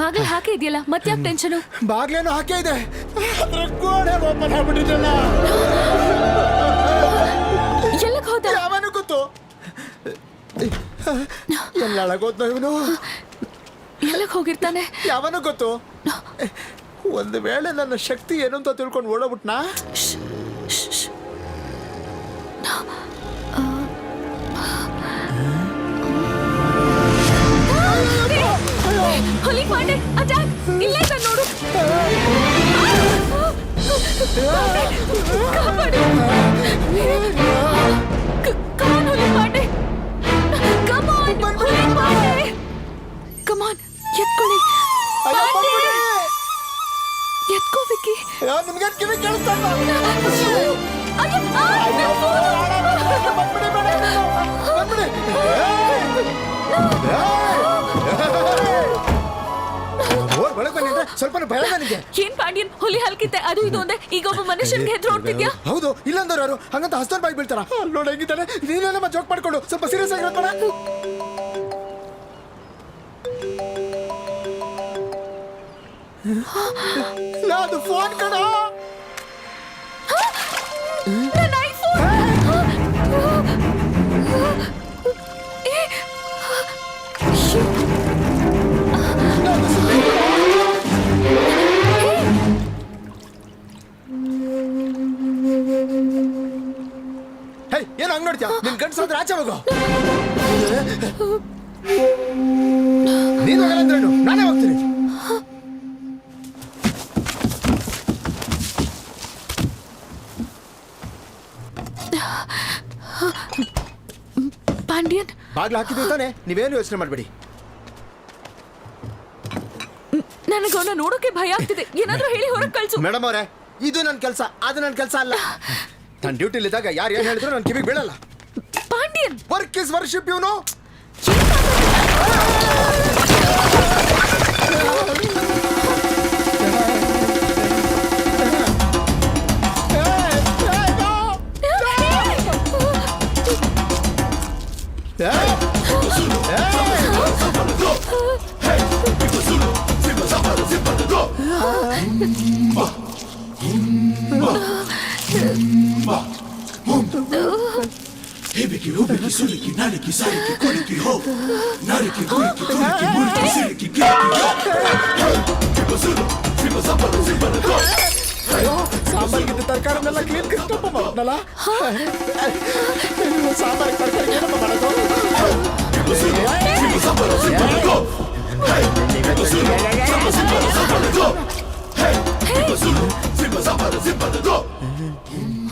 ಬಾಗಿಲು ಹಾಕಿ ಇದೆಯಲ್ಲ? ಮತ್ತ್ಯಾಕ್ ಟೆನ್ಷನು ಬಾಗ್ಲೇನು ಹಾಕೇ ಇದೆ. ಅದ್ರ ಗೋಡೆ ಓಪನ್ ಆಗ್ಬಿಟ್ಟಿದ್ದಲ್ಲ ಎಲ್ಲಕ್ ಹೋದ? ಯಾವನು ಗೊತ್ತು ಎಲ್ಲಾಳಗೋದ್ನ ಇವನು? ಎಲ್ಲಕ್ ಹೋಗಿರ್ತಾನೆ? ಯಾವನು ಗೊತ್ತು? ಒಂದು ವೇಳೆ ನನ್ನ ಶಕ್ತಿ ಏನು ಅಂತ ತಿಳ್ಕೊಂಡು ಓಡೋಗ್ಬಿಟ್ನಾ? ಕಾಪಾಡು ಕ- ಕಮಾನ್ ಹುಲಿ ಪಾಂಡೆ ಕಮಾನ್ ಹುಲಿ ಪಾಂಡೆ ಕಮಾನ್ ಎತ್ಕೊಳ್ಳಿ ಅಯ್ಯೋ, ಪಾಂಡೆ ಬಂದ್ಬಿಡಿ. ಎತ್ಕೋ ವಿಕ್ಕಿ ಅಯ್ಯೋ, ನಿಮ್ಗೇನ್ ಕಿವಿ ಕೇಳಿಸ್ತಾ ಸ್ವಲ್ಪ ಭಯ ನನಗೆ. ಏನ್ ಪಾಂಡ್ಯನ್ ಹುಲಿ ಹಲ್ಕಿತ್ತೆ ಅದು ಇದು ಒಂದೇ ಈಗ ಒಬ್ಬ ಮನುಷ್ಯನ್ಗೆ ಹೆದ್ರು ಹೊಡ್ತಿದ್ಯಾ ಹೌದು ಇಲ್ಲಂದವ್ರು ಯಾರು? ಹಂಗಂತ ಹಸ್ತನ್ ಬಾಯಿ ಬೀಳ್ತಾರ? ನೋಡ ಹೆಂಗಿದ್ದಾನೆ? ಹೆಂಗಿದ್ದಾನೆ ನೀನೇನಮ್ಮ ಜೋಕ್ ಮಾಡ್ಕೊಂಡು ಸ್ವಲ್ಪ ಸೀರಿಯಸ್ ಆಗಿರೋ ಅದು ಫೋನ್ ಕಣ. ಏನ್ ಹಂಗ್ ನೋಡ್ತೀಯ? ನಿನ್ ಗಂಡ್ಸಾದ್ರೆ ಆಚೆ ಹೋಗು. ನೀನ್ ಹೋಗಲ್ಲ ಅಂದ್ರೇನು ನಾನೇ ಹೋಗ್ತೀನಿ. ಪಾಂಡ್ಯನ್? ಬಾಗ್ಲು ಹಾಕಿದ್ವಿ ತಾನೆ? ನೀವೇನು ಯೋಚನೆ ಮಾಡ್ಬೇಡಿ. ನನಗೆ ಅವನ ನೋಡೋಕೆ ಭಯ ಆಗ್ತಿದೆ. ಏನಾದ್ರೂ ಹೇಳಿ ಹೊರಗೆ ಕಳ್ಸು. ಮೇಡಮ್ ಅವರೇ ಇದು ನನ್ನ ಕೆಲಸ ಅದು ನನ್ನ ಕೆಲಸ ಅಲ್ಲ. ನನ್ನ ಡ್ಯೂಟಿಲಿದ್ದಾಗ ಯಾರು ಏನು ಹೇಳಿದ್ರು ನನ್ನ ಕಿವಿಗೆ ಬೀಳಲ್ಲ ಪಾಂಡ್ಯನ್ ವರ್ಕ್ ಇಸ್ ವರ್ಷಿಪ್ ಇವನು ಹಿಬಿಕಿ ಹುಬಿಕಿ ಸುಲಿಕಿ ನಲಿಕಿ ಸಲಿಕಿ ಕುಲಿಕಿ ಹೋ ನರಿಕಿ ಗುಲಿಕಿ ತುಲಿಕಿ ಮುಲಿಕಿ ಸಿಲಿಕಿ ಕಿಲಿಕಿ ಯೋ ಸಿಬಸುಲು ಸಿಬಸಬಲು ಸಿಬಲು ಅಯ್ಯೋ ಸಾಂಬಾರ್ಗಿದ್ದ ತರಕಾರಿನೆಲ್ಲ ಕ್ಲೀನ್ ಕೃಷ್ಣಪ್ಪ ಮಾಡ್ನಲ್ಲ